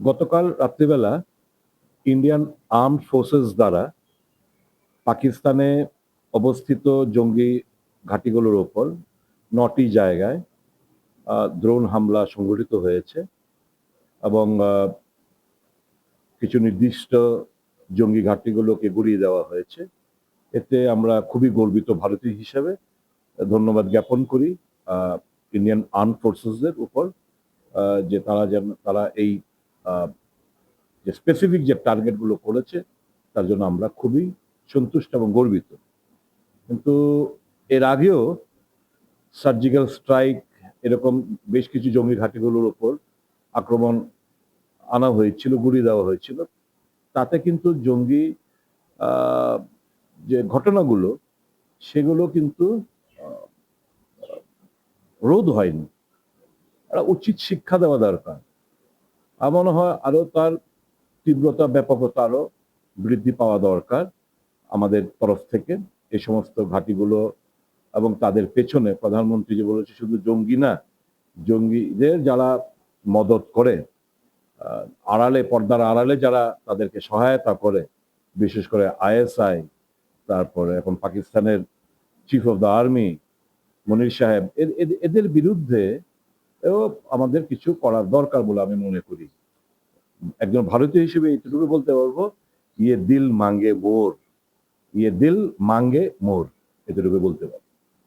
গতকাল রাত্রিবেলা Indian arm forces দ্বারা পাকিস্তানে অবস্থিত জঙ্গি ঘাঁটিগুলোর ওপর নটি জায়গায় ড্রোন হামলা সংঘটিত হয়েছে এবং কিছু নির্দিষ্ট জঙ্গি ঘাঁটিগুলোকে গুড়িয়ে দেওয়া হয়েছে। এতে আমরা খুবই গর্বিত ভারতীয় হিসেবে ধন্যবাদ জ্ঞাপন করি ইন্ডিয়ান আর্ম ফোর্সেসদের উপর যে তারা যেন, তারা এই যে স্পেসিফিক যে টার্গেটগুলো করেছে, তার জন্য আমরা খুবই সন্তুষ্ট এবং গর্বিত। কিন্তু এর আগেও সার্জিক্যাল স্ট্রাইক এরকম বেশ কিছু জঙ্গি ঘাঁটিগুলোর ওপর আক্রমণ আনা হয়েছিল গুড়িয়ে দেওয়া হয়েছিল। তাতে কিন্তু জঙ্গি যে ঘটনাগুলো, সেগুলো কিন্তু রোধ হয়নি। উচিত শিক্ষা দেওয়া দরকার। মনে হয় আরও তার তীব্রতা, ব্যাপকতা আরও বৃদ্ধি পাওয়া দরকার আমাদের তরফ থেকে। এই সমস্ত ঘাঁটিগুলো এবং তাদের পেছনে প্রধানমন্ত্রী যে বলেছে, শুধু জঙ্গি না, জঙ্গিদের যারা মদত করে আড়ালে, পর্দার আড়ালে যারা তাদেরকে সহায়তা করে, বিশেষ করে আইএসআই, তারপরে এখন পাকিস্তানের chief of the army Munir সাহেব এদের বিরুদ্ধে আমাদের কিছু করার দরকার বলে আমি মনে করি। একজন ভারতীয় হিসেবে এইটুকু বলতে পারব ইয়ে দিল মাঙ্গে মোর ইয়ে দিল মাঙ্গে মোর এটুকু বলতে পারব।